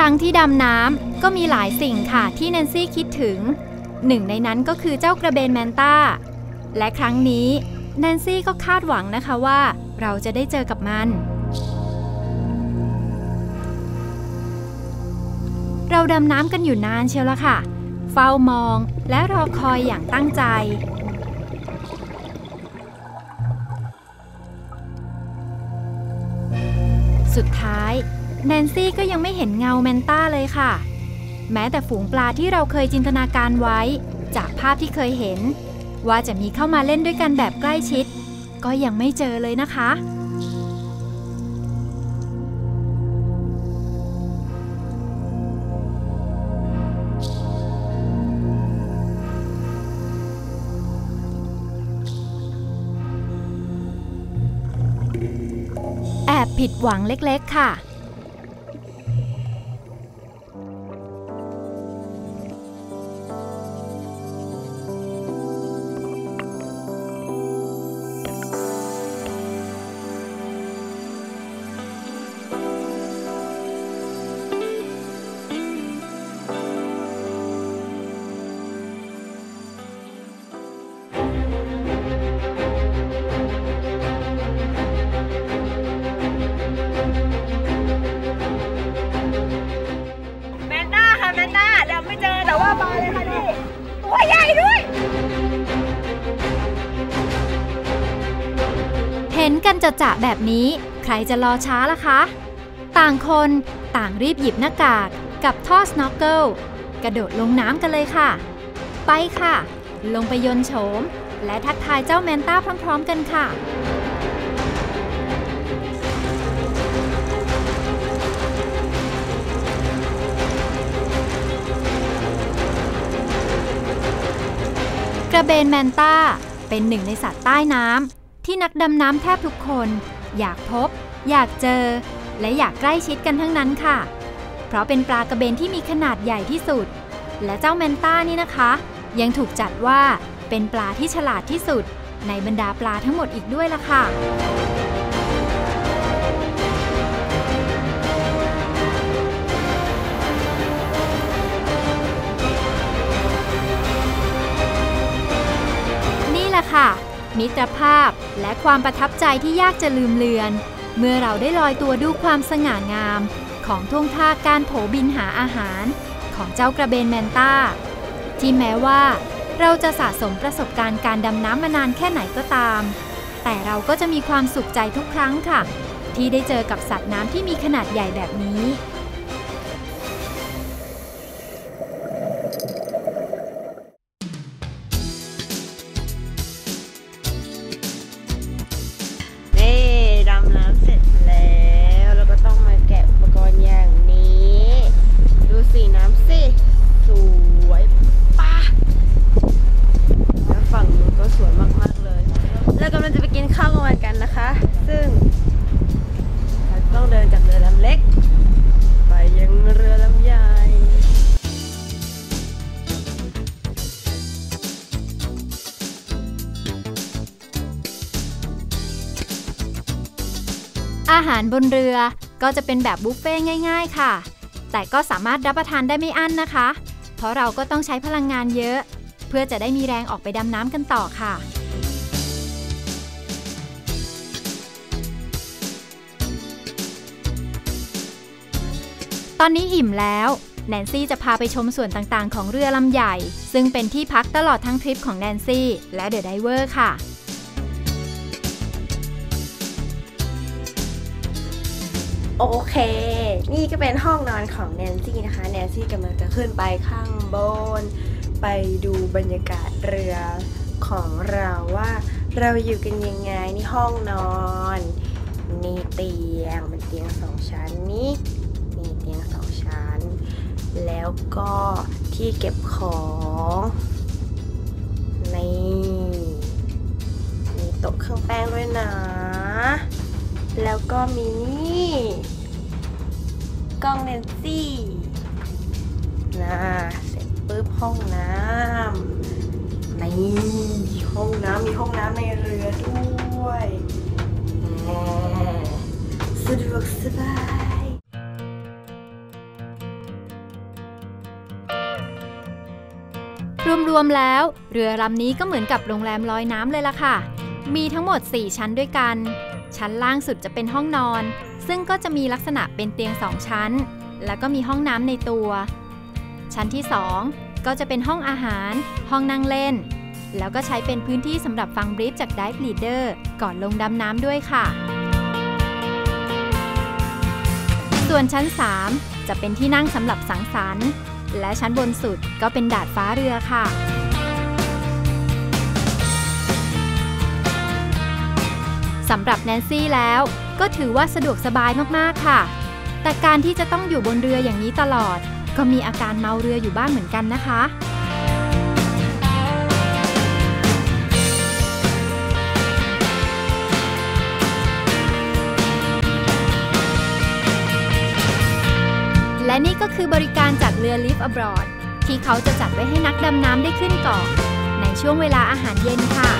ครั้งที่ดำน้ำก็มีหลายสิ่งค่ะที่แนนซี่คิดถึง หนึ่งในนั้นก็คือเจ้ากระเบนแมนตาและครั้งนี้แนนซี่ก็คาดหวังนะคะว่าเราจะได้เจอกับมัน เราดำน้ำกันอยู่นานเชียวละค่ะ เฝ้ามองและรอคอยอย่างตั้งใจสุดท้าย แนนซี่ก็ยังไม่เห็นเงาแมนต้าเลยค่ะ แม้แต่ฝูงปลาที่เราเคยจินตนาการไว้ จากภาพที่เคยเห็น ว่าจะมีเข้ามาเล่นด้วยกันแบบใกล้ชิด ก็ยังไม่เจอเลยนะคะ แอบผิดหวังเล็กๆค่ะ ห็นกันจะจะแบบนี้ ใครจะรอช้าล่ะคะ ต่างคนต่างรีบหยิบหน้ากากกับท่อสโนว์เกิลกระโดดลงน้ำกันเลยค่ะ ไปค่ะ ลงไปยนโฉม และทักทายเจ้าแมนต้าพร้อม ๆ กันค่ะกระเบนแมนต้าเป็นหนึ่งในสัตว์ใต้น้ำ ที่นักดำน้ำแทบทุกคน อยากพบ อยากเจอ และอยากใกล้ชิดกันทั้งนั้นค่ะ เพราะเป็นปลากระเบนที่มีขนาดใหญ่ที่สุด และเจ้าแมนต้านี่นะคะ ยังถูกจัดว่าเป็นปลาที่ฉลาดที่สุด ในบรรดาปลาทั้งหมดอีกด้วยล่ะค่ะนี่แหละค่ะ มิตรภาพและความประทับใจที่ยากจะลืมเลือน เมื่อเราได้ลอยตัวดูความสง่างาม ของท่วงท่าการโผบินหาอาหาร ของเจ้ากระเบนแมนต้า ที่แม้ว่า เราจะสะสมประสบการณ์การดำน้ำมานานแค่ไหนก็ตาม แต่เราก็จะมีความสุขใจทุกครั้งค่ะ ที่ได้เจอกับสัตว์น้ำที่มีขนาดใหญ่แบบนี้ อาหารบนเรือก็จะเป็นแบบบุฟเฟ่ง่าย ๆ ค่ะ แต่ก็สามารถรับประทานได้ไม่อั้นนะคะ เพราะเราก็ต้องใช้พลังงานเยอะ เพื่อจะได้มีแรงออกไปดำน้ำกันต่อค่ะตอนนี้อิ่มแล้ว แนนซี่จะพาไปชมส่วนต่างๆ ของเรือลำใหญ่ ซึ่งเป็นที่พักตลอดทั้งทริปของแนนซี่ และเดอะไดเวอร์ค่ะ โอเค นี่ก็เป็นห้องนอนของแนนซี่นะคะ แนนซี่กำลังจะขึ้นไปข้างบน ไปดูบรรยากาศเรือของเราว่า เราอยู่กันยังไงนี่ห้องนอน นี่เตียงเป็นเตียงสองชั้นนี่นี่เตียงสองชั้น แล้วก็ที่เก็บของนี่มีโต๊ะเครื่องแป้งด้วยนะ แล้วก็มีนี่ กล้องเลนซี่นะเสร็จปุ๊บห้องน้ำนี่ห้องน้ำมีห้องน้ำในเรือด้วยสะดวกสบายรวมๆแล้ว เรือลำนี้ก็เหมือนกับโรงแรมลอยน้ำเลยล่ะค่ะ มีทั้งหมด 4 ชั้นด้วยกัน ชั้นล่างสุดจะเป็นห้องนอน ซึ่งก็จะมีลักษณะเป็นเตียง 2 ชั้น แล้วก็มีห้องน้ำในตัว ชั้นที่ 2 ก็จะเป็นห้องอาหาร ห้องนั่งเล่น แล้วก็ใช้เป็นพื้นที่สำหรับฟังบรีฟจากไดฟ์ลีดเดอร์ก่อนลงดำน้ำด้วยค่ะ ส่วนชั้น 3 จะเป็นที่นั่งสำหรับสังสรรค์ และชั้นบนสุดก็เป็นดาดฟ้าเรือค่ะสำหรับแนนซี่แล้ว ก็ถือว่าสะดวกสบายมากๆค่ะ แต่การที่จะต้องอยู่บนเรืออย่างนี้ตลอด ก็มีอาการเมาเรืออยู่บ้างเหมือนกันนะคะและนี่ก็คือบริการจากเรือ Live Abroad ที่เขาจะจัดไว้ให้นักดำน้ำได้ขึ้นเกาะ ในช่วงเวลาอาหารเย็นค่ะ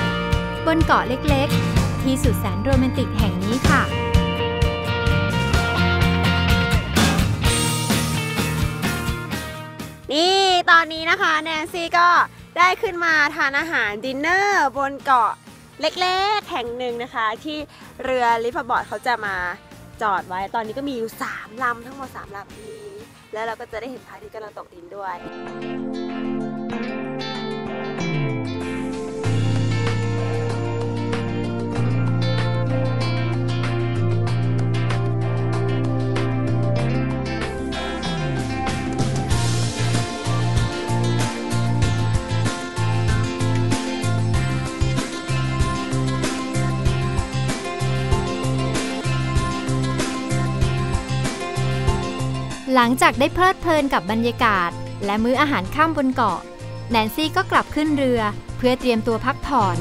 บนเกาะเล็กๆ ที่สุดแสนโรแมนติกแห่งนี้ค่ะ นะคะแนนซี่ก็ได้ขึ้นมาทานอาหารดินเนอร์บนเกาะเล็กๆแห่งหนึ่งนะคะ ที่เรือลิฟบอร์ดเขาจะมาจอดไว้ ตอนนี้ก็มีอยู่ 3 ลำ ทั้งหมด 3 ลำนี้ แล้วเราก็จะได้เห็นพระอาทิตย์กำลังตกดินด้วย หลังจากได้เพลิดเพลินกับบรรยากาศ และมื้ออาหารค่ำบนเกาะ แนนซี่ก็กลับขึ้นเรือเพื่อเตรียมตัวพักผ่อน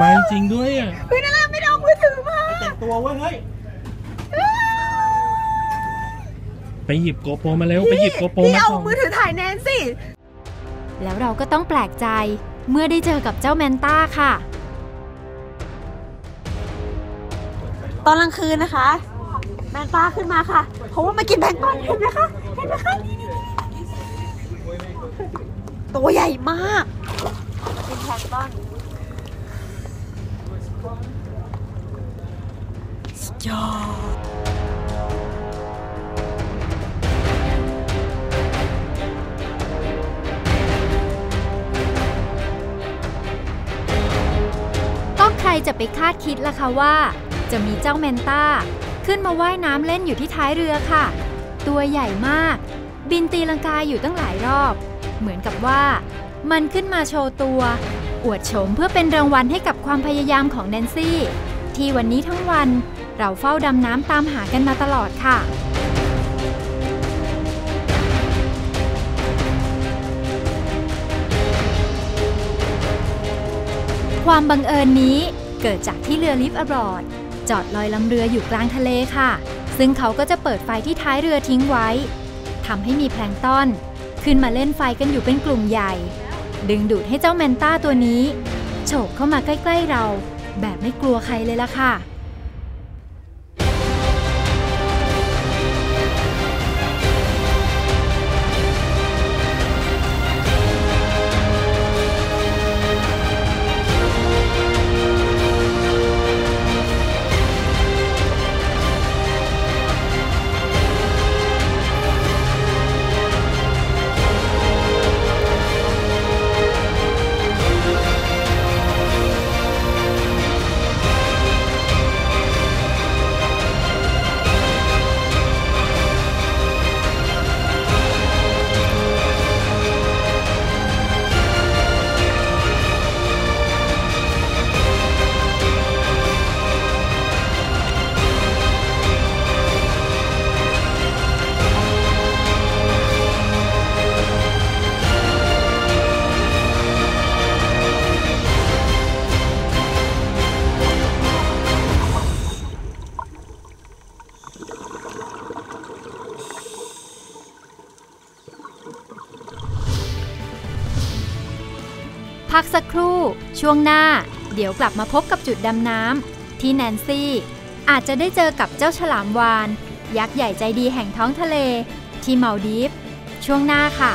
มาจริงด้วยอะเฮ้ยนั่นแหละไม่ได้เอามือถือมาแต่งตัวเว้ยเฮ้ยไปหยิบโกโปรมาเร็วไปหยิบโกโปรพี่มาเอาส่องมือถือถ่ายแนนสิ แล้วเราก็ต้องแปลกใจเมื่อได้เจอกับเจ้าแมนต้าค่ะ ตอนกลางคืนนะคะ แมนต้าขึ้นมาค่ะ เพราะว่ามากินแบงก์กอนเห็นไหมคะเห็นไหมคะตัวใหญ่มากกินแพลงต้อนสุดยอดก็ใครจะไปคาดคิดล่ะคะว่า จะมีเจ้าแมนต้า ขึ้นมาว่ายน้ำเล่นอยู่ที่ท้ายเรือค่ะ ตัวใหญ่มาก บินตีลังกาอยู่ตั้งหลายรอบ เหมือนกับว่า มันขึ้นมาโชว์ตัว อวดโฉมเพื่อเป็นรางวัลให้กับความพยายามของแนนซี่ ที่วันนี้ทั้งวันเราเฝ้าดำน้ำตามหากันมาตลอดค่ะความบังเอิญนี้เกิดจากที่เรือลิฟต์อบรอด จอดลอยลำเรืออยู่กลางทะเลค่ะ ซึ่งเขาก็จะเปิดไฟที่ท้ายเรือทิ้งไว้ทำให้มีแพลงต้อน ขึ้นมาเล่นไฟกันอยู่เป็นกลุ่มใหญ่ ดึงดูดให้เจ้าแมนต้าตัวนี้ โฉบเข้ามาใกล้ ๆเรา แบบไม่กลัวใครเลยล่ะค่ะ พักสักครู่ ช่วงหน้า เดี๋ยวกลับมาพบกับจุดดำน้ำที่แนนซี่ อาจจะได้เจอกับเจ้าฉลามวาน ยักษ์ใหญ่ใจดีแห่งท้องทะเล ที่เมาดีฟ ช่วงหน้าค่ะ